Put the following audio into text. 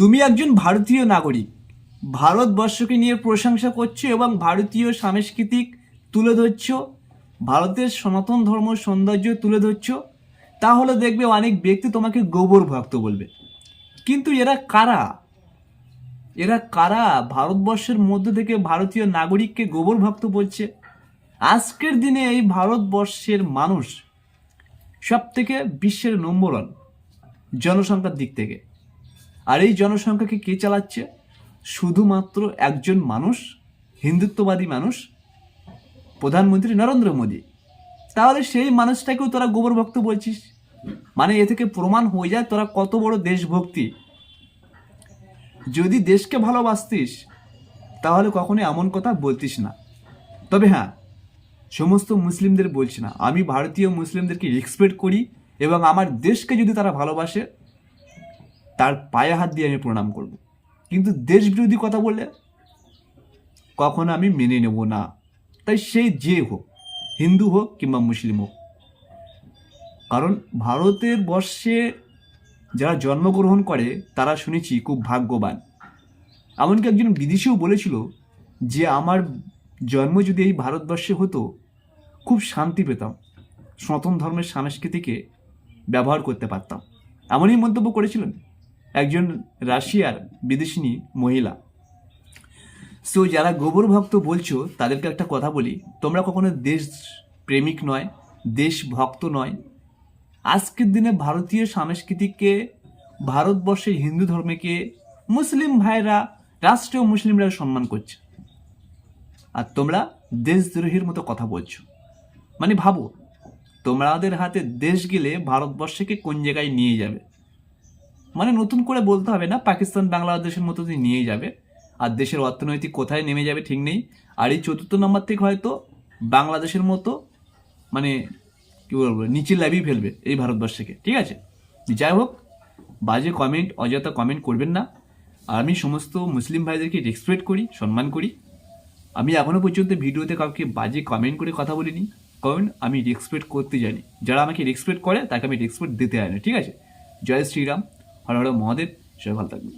তুমি একজন ভারতীয় নাগরিক। ভারতবর্ষকে নিয়ে প্রশংসা করছ এবং ভারতীয় সাংস্কৃতিক তুলে ধরছ। ভারতের সনাতন ধর্ম সৌন্দর্য তুলে ধরছ। তাহলে দেখবে অনেক ব্যক্তি তোমাকে গোবর ভক্ত বলবে। কিন্তু এরা কারা? এরা কারা ভারতবর্ষের মধ্যে থেকে ভারতীয় নাগরিককে গোবর ভক্ত বলছে আজকের দিনে এই ভারতবর্ষের মানুষ সব থেকে বিশ্বের নম্বর জনসংখ্যার দিক থেকে। আর এই জনসংখ্যাকে কে চালাচ্ছে? শুধুমাত্র একজন মানুষ, হিন্দুত্ববাদী মানুষ, প্রধানমন্ত্রী নরেন্দ্র মোদী। তাহলে সেই মানুষটাকেও তোরা গোবর ভক্ত বলছিস? মানে এ থেকে প্রমাণ হয়ে যায় তোরা কত বড় দেশভক্তি। যদি দেশকে ভালোবাসতিস, তাহলে কখনো এমন কথা বলতিস না। তবে হ্যাঁ সমস্ত মুসলিমদের বলছি না। আমি ভারতীয় মুসলিমদেরকে রেসপেক্ট করি এবং আমার দেশকে যদি তারা ভালোবাসে তার পায়ে হাত দিয়ে আমি প্রণাম করব। কিন্তু দেশবিরোধী কথা বললে কখনো আমি মেনে নেব না। তাই সেই যে হোক, হিন্দু হোক কিংবা মুসলিম হোক, কারণ ভারতের বর্ষে যারা জন্মগ্রহণ করে, তারা শুনেছি খুব ভাগ্যবান। এমনকি একজন বিদেশিও বলেছিল যে, আমার জন্ম যদি এই ভারতবর্ষে হতো, খুব শান্তি পেতাম। সনাতন ধর্মের সংস্কৃতিকে ব্যবহার করতে পারতাম। এমনই মন্তব্য করেছিলেন। একজন রাশিয়ার বিদেশিনী মহিলা। সো যারা গোবর ভক্ত বলছো, তাদেরকে একটা কথা বলি। তোমরা কখনো দেশ প্রেমিক নয়, দেশ ভক্ত নয়। আজকের দিনে ভারতীয় সাংস্কৃতিককে ভারতবর্ষের হিন্দু ধর্মকে মুসলিম ভাইরা, রাষ্ট্রীয় মুসলিমরা সম্মান করছে। আর তোমরা দেশদ্রোহীর মতো কথা বলছো। মানে ভাবো, তোমাদের হাতে দেশ গেলে ভারতবর্ষকে কোন জায়গায় নিয়ে যাবে? মানে নতুন করে বলতে হবে না, পাকিস্তান বাংলাদেশের মতো দিয়ে নিয়ে যাবে। আর দেশের অর্থনৈতিক কোথায় নেমে যাবে ঠিক নেই। আর এই চতুর্থ নম্বর থেকে হয়তো বাংলাদেশের মতো মানে কী বলব, নিচে লাভিয়ে ফেলবে এই ভারতবর্ষকে, ঠিক আছে? যাই হোক, বাজে কমেন্ট অযথা কমেন্ট করবেন না। আর আমি সমস্ত মুসলিম ভাইদেরকে রেসপেক্ট করি, সম্মান করি। আমি এখনও পর্যন্ত ভিডিওতে কাউকে বাজে কমেন্ট করে কথা বলিনি। কারণ আমি রেসপেক্ট করতে জানি। যারা আমাকে রেসপেক্ট করে, তাকে আমি রেসপেক্ট দিতে জানি, ঠিক আছে? জয় শ্রীরাম। হর হর মহাদেব সবাই ভালো থাকবেন।